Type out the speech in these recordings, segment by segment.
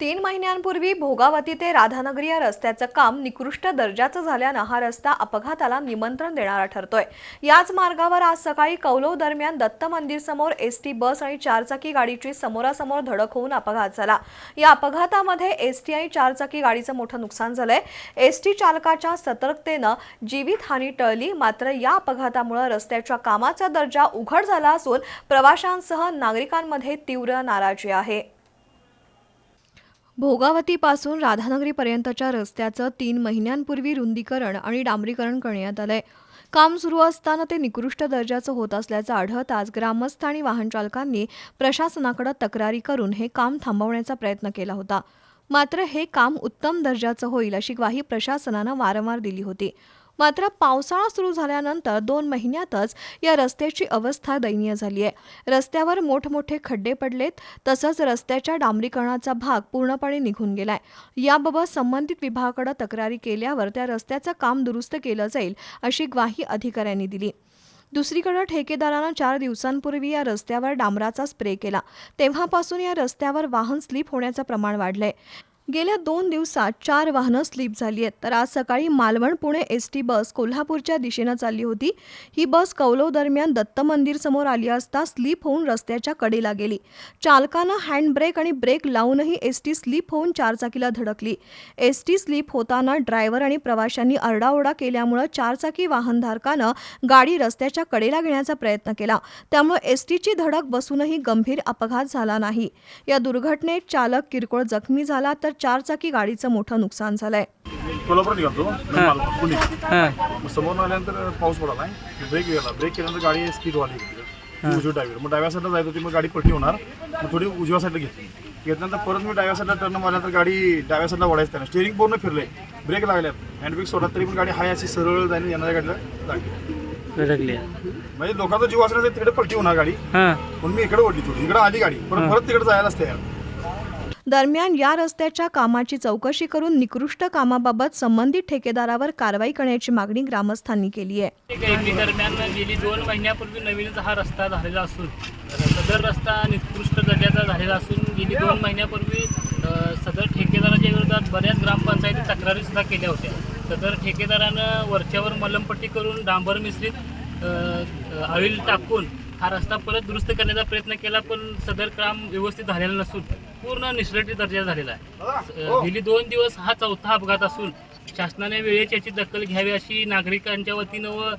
तीन महिन्यांपूर्वी भोगावती ते राधानगरी या रस्त्याचं काम निकृष्ट दर्जाचं झाल्यानं हा रस्ता अपघाताला निमंत्रण देणारा ठरतोय. याच मार्गावर आज सकाळी कौलव दरम्यान दत्त मंदिर समोर एस टी बस आणि चारचाकी गाडीची समोरासमोर धडक होऊन अपघात झाला. या अपघातामध्ये एस टी आणि चारचाकी गाडीचं मोठं नुकसान झालंय. एस टी चालकाच्या सतर्कतेनं जीवितहानी टळली मात्र या अपघातामुळे रस्त्याच्या कामाचा दर्जा उघड झाला असून प्रवाशांसह नागरिकांमध्ये तीव्र नाराजी आहे. भोगावतीपासून राधानगरीपर्यंतच्या रस्त्याचं तीन महिन्यांपूर्वी रुंदीकरण आणि डांबरीकरण करण्यात आलंय. काम सुरू असताना ते निकृष्ट दर्जाचं होत असल्याचं आढळताच ग्रामस्थ आणि वाहनचालकांनी प्रशासनाकडे तक्रारी करून हे काम थांबवण्याचा प्रयत्न केला होता. मात्र हे काम उत्तम दर्जाचं होईल अशी ग्वाही प्रशासनानं वारंवार दिली होती. मात्र पावसाळा सुरू झाल्यानंतर दोन महिन्यातच या रस्त्याची अवस्था दयनीय झाली आहे. रस्त्यावर मोठमोठे खड्डे पडलेत तसंच रस्त्याच्या डांबरीकरणाचा भाग पूर्णपणे निघून गेलाय. याबाबत संबंधित विभागाकडे तक्रारी केल्यावर त्या रस्त्याचं काम दुरुस्त केलं जाईल अशी ग्वाही अधिकाऱ्यांनी दिली. दुसरीकडे ठेकेदारानं चार दिवसांपूर्वी या रस्त्यावर डांबराचा स्प्रे केला. तेव्हापासून या रस्त्यावर वाहन स्लिप होण्याचं प्रमाण वाढलंय. गेल्या दोन दिवसात चार वाहनं स्लिप झाली आहेत. तर आज सकाळी Malvan Pune S T bus कोल्हापूरच्या दिशेनं चालली होती. ही बस कौलव दरम्यान दत्त मंदिर समोर आली असता स्लिप होऊन रस्त्याच्या कडेला गेली. चालकानं हँड ब्रेक आणि ब्रेक लावूनही एस टी स्लिप होऊन चारचाकीला धडकली. एस टी स्लिप होताना ड्रायव्हर आणि प्रवाशांनी आरडाओरडा केल्यामुळं चारचाकी वाहनधारकानं गाडी रस्त्याच्या कडेला घेण्याचा प्रयत्न केला. त्यामुळे एस टीची धडक बसूनही गंभीर अपघात झाला नाही. या दुर्घटनेत चालक किरकोळ जखमी झाला तर चारचाकी गाडीचं मोठं नुकसान झालंय. कोल्हापूर निघालो मी मालवण पुणे. हां. मग समोर आल्यानंतर पाऊस पडाला ब्रेक गेला. ब्रेक केल्यानंतर गाडी स्पीड वाढली उजव्या डायव्हर मग डाव्या साईडला जायचं होती मग गाडी पलटी होणार. मग थोडी उजव्या साईडला घेतली. घेतल्यानंतर परत मी डाव्या साईडला टर्न मारल्यानंतर गाडी डाव्या साईडला वळायचं त्याला स्टेरिंग पूर्ण फिरले ब्रेक लागल्यात. हँड ब्रेक सोडा तरी पण गाडी हाय अशी सरळ जाईल येणाऱ्या गाडीला लागली म्हणजे लोकांचा जीव असण्याचं तिकडे पलटी होणार गाडी. हां. पण मी इकडे ओढली थोडी. इकडे आली गाडी. परत परत तिकडे जायलाच तयार दरम्यान या रस्त्याच्या कामाची चौकशी करून निकृष्ट कामाबाबत संबंधित ठेकेदारावर कारवाई करण्याची मागणी ग्रामस्थांनी केली आहे. दरम्यान गेली दोन महिन्यापूर्वी नवीनच हा रस्ता झालेला असून सदर रस्ता निकृष्ट दर्जाचा झालेला असून गेली दोन महिन्यापूर्वी सदर ठेकेदाराच्या विरोधात बऱ्याच ग्रामपंचायती तक्रारी सुद्धा केल्या होत्या. सदर ठेकेदारानं वरच्यावर मलमपट्टी करून डांबर मिश्रित ऑइल टाकून हा रस्ता परत दुरुस्त करण्याचा प्रयत्न केला पण सदर काम व्यवस्थित झालेला नसून पूर्ण निष्ठित दर्जा झालेला आहे. अ, गेली दोन दिवस हा चौथा अपघात असून शासनाने वेळेची याची दखल घ्यावी अशी नागरिकांच्या वतीनं व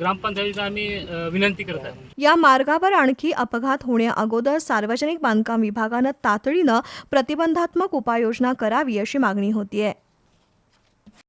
ग्रामपंचायतीनं आम्ही विनंती करत आहे. या मार्गावर आणखी अपघात होण्या अगोदर सार्वजनिक बांधकाम विभागानं तातडीनं प्रतिबंधात्मक उपाययोजना करावी अशी मागणी होतीये.